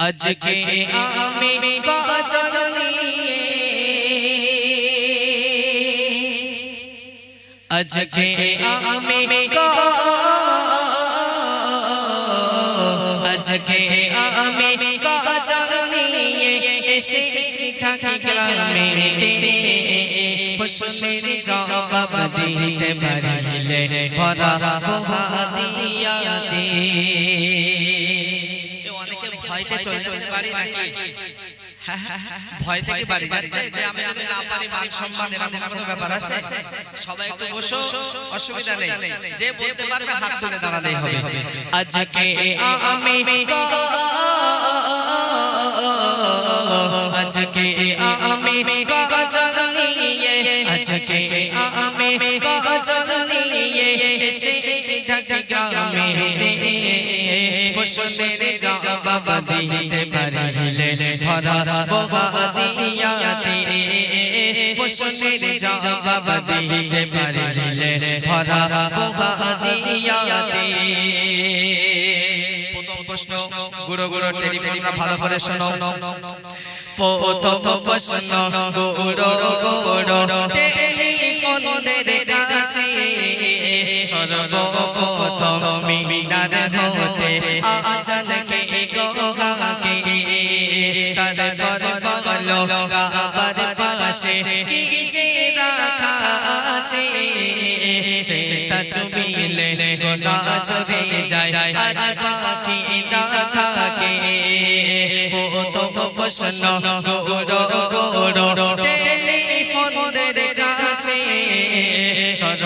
আজকে আমি গজনিয়ে। আজকে আমি আজকে আমি গজনিয়ে। এসেছি থাকি গ্রামেতে প্রশ্নের জবাব দিতে পারিলে ভরা অনেকে ভয়তে চলে যাচ্ছে বাড়ি নাকি ভয় থেকে বাড়ি যাচ্ছে যে আমি যদি না পারি মান সম্মান এরকম কোনো ব্যাপার আছে সবাই একটু বসো অসুবিধা নেই যে বলতে পারবে হাত তুলে দাঁড়ালেই হবে আজকে আমি আজকে আমি গজনিয়ে আজকে আমি গজনিয়ে এসেছি ঢাকা গ্রামেতে প্রশ্নের জবাব দিতে পারিলে ভরা বহাদিয়াতে প্রশ্নের জবাব দিতে পারিলে ভরা বহাদিয়াতে প্রশ্ন গুরু গুরু টেলিফোনটা ভালো করে শোনো প্রথম প্রশ্ন গুরু গুরু টেলিফোন কাছে সর্বপ্রথম মিনার হতে আজানকে গোহাকে তারপর বলো কাবার পাশে কি যে রাখা আছে? সেটা চুমিলে গোনা চলে যায়। আর বাকি না থাকে। প্রথম প্রশ্ন গোড়ো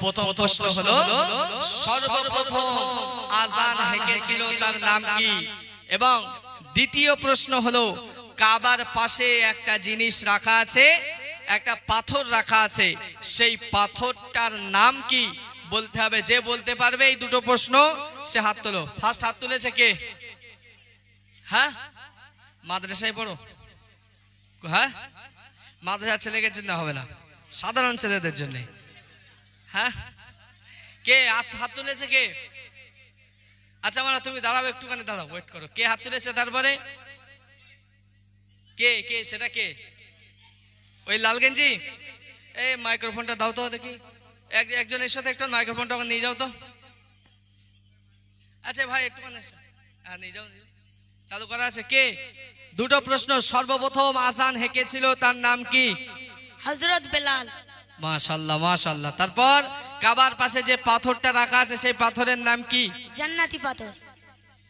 প্রথম প্রশ্ন হলো সর্বপ্রথম আজান হেঁকেছিল তার নাম কি? এবং দ্বিতীয় প্রশ্ন হলো কাবার পাশে একটা জিনিস রাখা আছে একটা পাথর রাখা আছে সেই পাথরটার নাম কি? বলতে হবে যে বলতে পারবে এই দুটো প্রশ্ন সে হাত তোলো। ফার্স্ট হাত তুলেছে কে? হ্যাঁ? মাদ্রাসায় পড়ো। হ্যাঁ? মাদ্রাসার ছেলেকে জন্য হবে না। সাধারণ ছেলেদের জন্য। হ্যাঁ? কে, হাত তুলেছে কে? আচ্ছা মানে তুমি দাঁড়াও, একটুখানি দাঁড়াও ওয়েট করো। কে হাত তুলেছে তারপরে? কে কে, সেটা কে? ওই লাল গেঞ্জি? এই মাইক্রোফোনটা দাও তো দেখি। এক একজনের সাথে একটা মাইক্রোফোনটা নিয়ে যাও তো। আচ্ছা ভাই, একটুখানি হ্যাঁ নিয়ে যাও। চালু করা আছে। কে? দুটো প্রশ্ন। সর্বপ্রথম আজান হেঁকেছিল তার নাম কি? হজরত বেলাল। মাশাল্লাহ মাশাল্লাহ তারপর কাবার পাশে যে পাথরটা রাখা আছে সেই পাথরের নাম কি? জান্নাতি পাথর।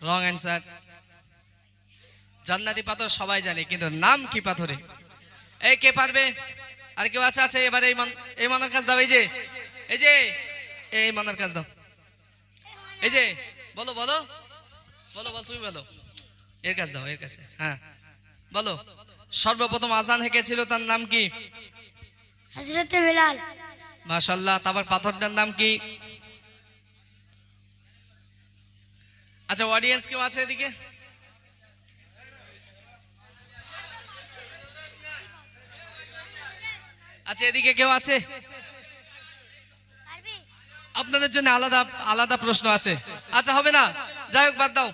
রং অ্যান্সার জান্নাতি পাথর সবাই জানে কিন্তু নাম কি পাথরে? এই কে পারবে? আর কেউ আছে? আছে এবারে এই মান এই মানার কাজ দাও এই যে। এই যে। এই মানার কাজ দাও। এই যে। বলো বলো। বলো বল তুমি বলো। এর কাছে দাও এর কাছে। হ্যাঁ। বলো। সর্বপ্রথম আজান হেঁকেছিল তার নাম কি? হজরত বেলাল। মাশাল্লাহ তারপর পাথরটার নাম কি? আচ্ছা অডিয়েন্স কেউ আছে এদিকে? আচ্ছা এদিকে কেউ আছে? আপনাদের জন্য আলাদা আলাদা প্রশ্ন আছে। আচ্ছা হবে না। যাই হোক বাদ দাও।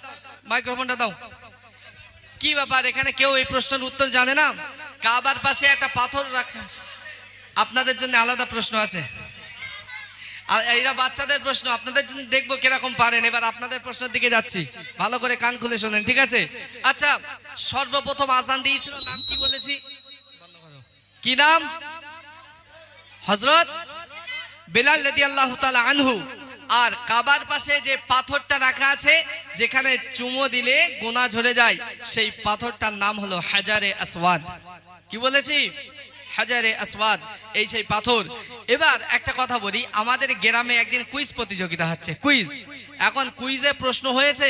মাইক্রোফোনটা দাও। কি ব্যাপার এখানে কেউ এই প্রশ্নের উত্তর জানে না? কাবার পাশে একটা পাথর রাখা আছে। আপনাদের জন্য আলাদা প্রশ্ন আছে। আর এরা বাচ্চাদের প্রশ্ন, আপনাদের জন্য দেখব কীরকম পারেন। এবার আপনাদের প্রশ্নের দিকে যাচ্ছি। ভালো করে কান খুলে শোনেন, ঠিক আছে? আচ্ছা সর্বপ্রথম আজান দিয়েছিল, নাম কি বলেছি? কি নাম? হজরত বেলাল রদি আল্লাহ আনহু। আর কাবার পাশে যে পাথরটা রাখা আছে, যেখানে চুমো দিলে গোনা ঝরে যায়, সেই পাথরটার নাম হলো হাজারে আসওয়াদ। কি বলেছি? হাজারে আসওয়াদ, এই সেই পাথর। এবার একটা কথা বলি, আমাদের গ্রামে একদিন কুইজ প্রতিযোগিতা হচ্ছে, কুইজ। এখন কুইজে প্রশ্ন হয়েছে,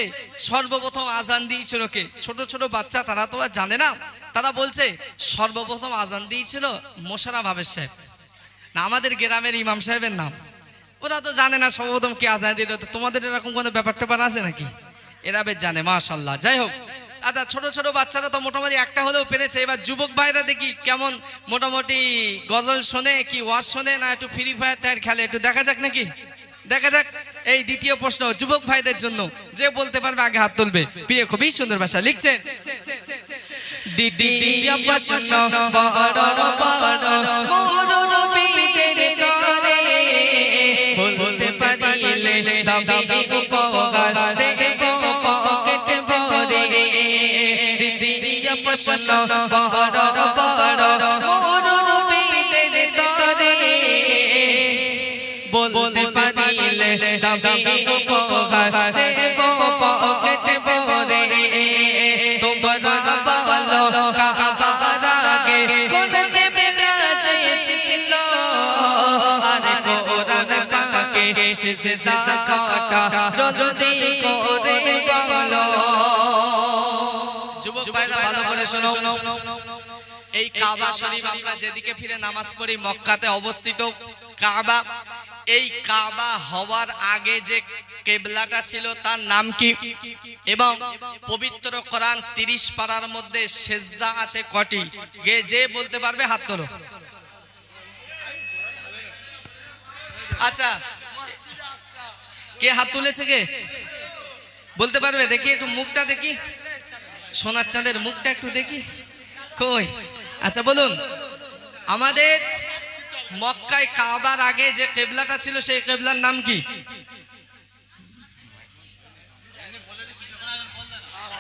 সর্বপ্রথম আজান দিয়েছিল কে? ছোট ছোট বাচ্চা, তারা তো আর জানে না। তারা বলছে, সর্বপ্রথম আজান দিয়েছিল মোশারা ভাবের সাহেব। না, আমাদের গ্রামের ইমাম সাহেবের নাম। ওরা তো জানে না সর্বপ্রথম কে আজান দিল তোমাদের এরকম কোনো ব্যাপার ট্যাপার আছে নাকি? এরা বেশ জানে, মাশাল্লাহ। যাই হোক আচ্ছা ছোট ছোট বাচ্চারা তো মোটামুটি একটা হলেও পেরেছে। এবার যুবক ভাইরা দেখি কেমন মোটামুটি গজল শোনে, কি ওয়াজ শোনে না একটু ফ্রি ফায়ার টায়ার খেলে। একটু দেখা যাক নাকি? দেখা যাক। এই দ্বিতীয় প্রশ্ন, যুবক ভাইদের জন্য যে বলতে পারবে আগে হাত তুলবে। প্রিয়, খুবই সুন্দর ভাষা লিখছেন। দ্বিতীয় প্রশ্ন প্রশ্ন বড় বড় মুরব্বিদের তরে বলতে পারিলে তবে উপকার দেব, পকেট ভরে। তোমরা বলো কাবার আগে কোন কেবলা ছিল? আর কোরআন পাকে শেষে কাটা যদি করে শোনো, এই কাবা শরীফ আমরা যেদিকে ফিরে নামাজ পড়ি মক্কাতে অবস্থিত। কাবা, এই কাবা হওয়ার আগে যে কেবলাটা ছিল তার নাম কি? এবং পবিত্র কোরআন তিরিশ পারার মধ্যে সেজদা আছে কটি? গে, যে বলতে পারবে হাত তোলো। আচ্ছা কে হাত তুলেছে কে বলতে পারবে, দেখি একটু মুখটা দেখি। সোনার চাঁদের মুখটা একটু দেখি। কই? আচ্ছা বলুন। আমাদের মক্কায় কাবার আগে যে কেবলাটা ছিল সেই কেবলার নাম কি?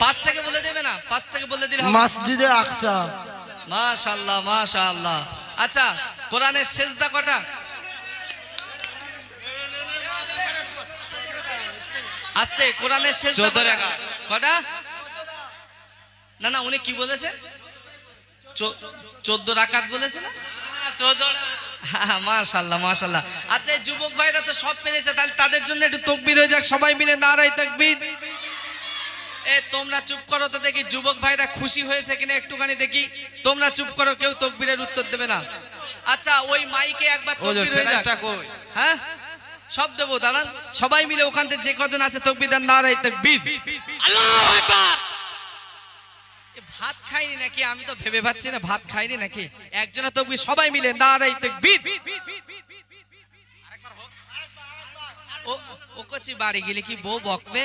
পাশ থেকে বলে দেবে না? পাশ থেকে বলে দিলে হবে। মসজিদে আকসা। মাশাআল্লাহ মাশাআল্লাহ। আচ্ছা কোরআনের সেজদা কটা? আস্তে কোরআনের সেজদা কটা? না না উনি কি বলেছেন চোদ্দ রাকাত বলেছে না? হ্যাঁ মাশাল্লাহ মাশাল্লাহ। আচ্ছা এই যুবক ভাইরা তো সব পেরেছে তাহলে তাদের জন্য একটু তকবির হয়ে যাক সবাই মিলে নারাই তকবির। এ তোমরা চুপ করো তো দেখি যুবক ভাইরা খুশি হয়েছে কিনা একটুখানি দেখি। তোমরা চুপ করো কেউ তকবিরের উত্তর দেবে না। আচ্ছা ওই মাইকে একবার তকবির হয়ে যাক। হ্যাঁ? সব দেবো দাঁড়ান। সবাই মিলে ওখান থেকে যে কজন আছে তকবির নারাই তকবির। ভাত খাইনি নাকি? আমি তো ভেবে পাচ্ছি না, ভাত খাইনি নাকি? একজনে তকবির সবাই মিলে নারাই তকবির ও ও কচি বাড়ি গেলে কি বউ বকবে?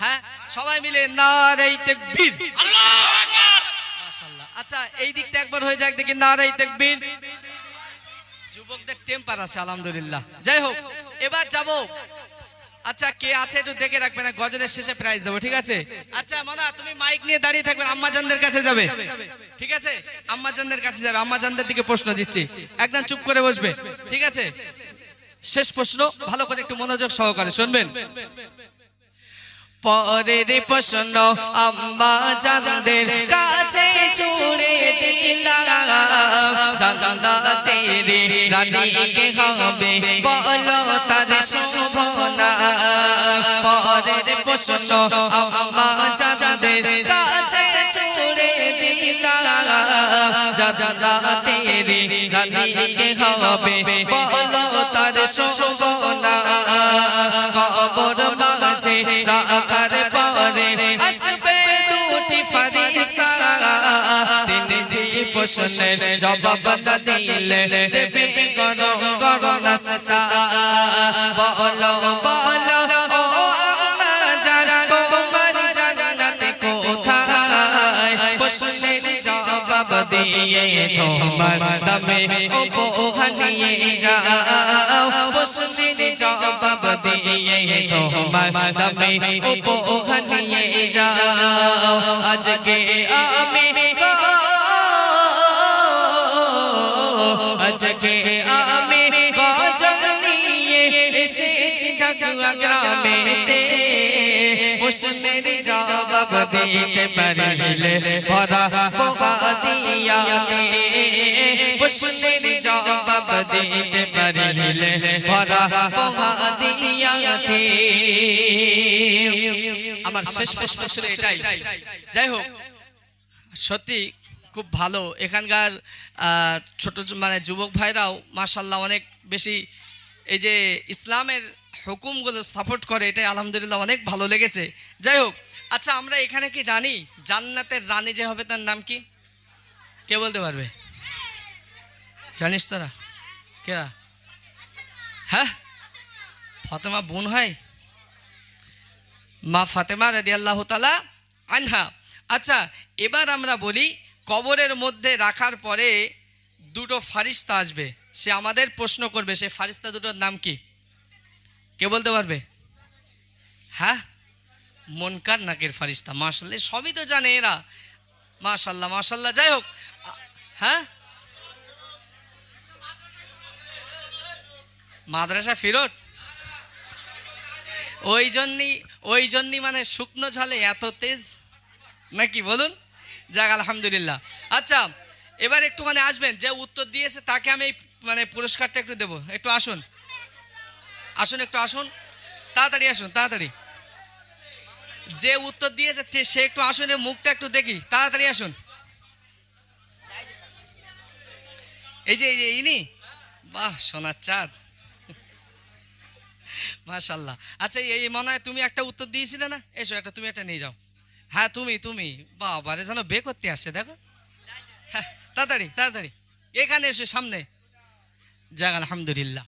হ্যাঁ সবাই মিলে নারাই তকবীর মাশাআল্লাহ। আচ্ছা এই দিকটা একবার হয়ে যাক দেখি নারাই তকবীর যুবকদের টেম্পার আছে, আলহামদুলিল্লাহ। যাই হোক, এবার যাব আচ্ছা কে আছে একটু দেখে রাখবে না গজলের শেষে প্রাইজ দেবো, ঠিক আছে? আচ্ছা মানা, তুমি মাইক নিয়ে দাঁড়িয়ে থাকবে আম্মাজানদের কাছে যাবে। ঠিক আছে? আম্মাজানদের কাছে যাবে আম্মাজানদের দিকে প্রশ্ন দিচ্ছি। একদম চুপ করে বসবে, ঠিক আছে? শেষ প্রশ্ন, ভালো করে একটু মনোযোগ সহকারে শুনবেন। পরের প্রশ্ন, আম্মা জানদের কাছে ছুড়ে দিলাম। জানা তেরে রানীকে হবে বলো তার শোভনা পরের প্রশ্ন, আম্মা জানদের কাছে ছুড়ে দিলাম। জানা তেরে রানীকে হবে বলো তার শোভনা কবর মাঝে রাখার পরে আসবে দুটি ফারিস্তা তিনটি প্রশ্নের জবাব না দিলে দেবে করো না নাস্তা বলো বলো জবাব দিয়ে তোমার দামে উপহানিয়ে যাও। প্রশ্নের জবাব দিয়ে তোমার দামে উপহানিয়ে যাও। আজকে আমি আজকে আমি জবাব দিতে পারিলে জবাব দিতে পারিলে আমার শেষ প্রশ্ন ছিল এটাই। যাই হোক, সত্যি খুব ভালো। এখানকার ছোট মানে যুবক ভাইরাও মাশাল্লাহ অনেক বেশি এই যে ইসলামের হুকুমগুলো সাপোর্ট করে, এটাই আলহামদুলিল্লাহ অনেক ভালো লেগেছে। যাই হোক আচ্ছা আমরা এখানে কি জানি? জান্নাতের রানী যে হবে, তার নাম কি? কে বলতে পারবে? জানিস তোরা? কেরা হ্যাঁ? ফাতেমা বোন হয়? মা ফাতেমা রাদি আল্লাহ তালা আনহা। আচ্ছা এবার আমরা বলি, কবরের মধ্যে রাখার পরে দুটো ফারিস্তা আসবে। সে আমাদের প্রশ্ন করবে, সে ফারিস্তা দুটোর নাম কি? কে বলতে পারবে? হ্যাঁ? মনকার নাকের ফারিস্তা, মাশাল্লাহ, সবই তো জানে এরা। মাশাল্লাহ মাশাল্লাহ, যাই হোক হ্যাঁ? মাদ্রাসা ফিরত ওই জন্যই ওই জন্যই মানে শুকনো ঝালে এত তেজ? নাকি, বলুন? যাক, আলহামদুলিল্লাহ। আচ্ছা এবার একটু মানে আসবেন, যে উত্তর দিয়েছে তাকে আমি মানে পুরস্কারটা একটু দেবো। একটু আসুন। আসুন, একটু আসুন। তাড়াতাড়ি আসুন, তাড়াতাড়ি। যে উত্তর দিয়েছে সে একটু আসুন মুখটা একটু দেখি। তাড়াতাড়ি আসুন। এই যে এই যে, ইনি? বাহ, সোনার চাঁদ। মাশাল্লাহ। আচ্ছা এই এই মনে হয় তুমি একটা উত্তর দিয়েছিলে না? এসো, একটা তুমি একটা নিয়ে যাও। হ্যাঁ তুমি তুমি। বাবারে, যেন বে করতে আসছে, দেখো। হ্যাঁ তাড়াতাড়ি তাড়াতাড়ি। এখানে এসো, সামনে। যাক, আলহামদুলিল্লাহ।